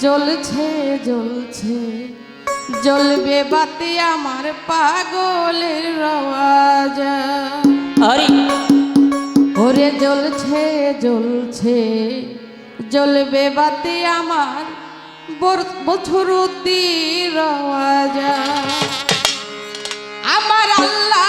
জ্বলছে জ্বলছে। জ্বলবে বাতি আমার পাগলের রওয়াজা। হরি ওরে জ্বলছে জ্বলছে। জ্বলবে বাতি আমার বছর রওয়াজা। আমার আল্লাহর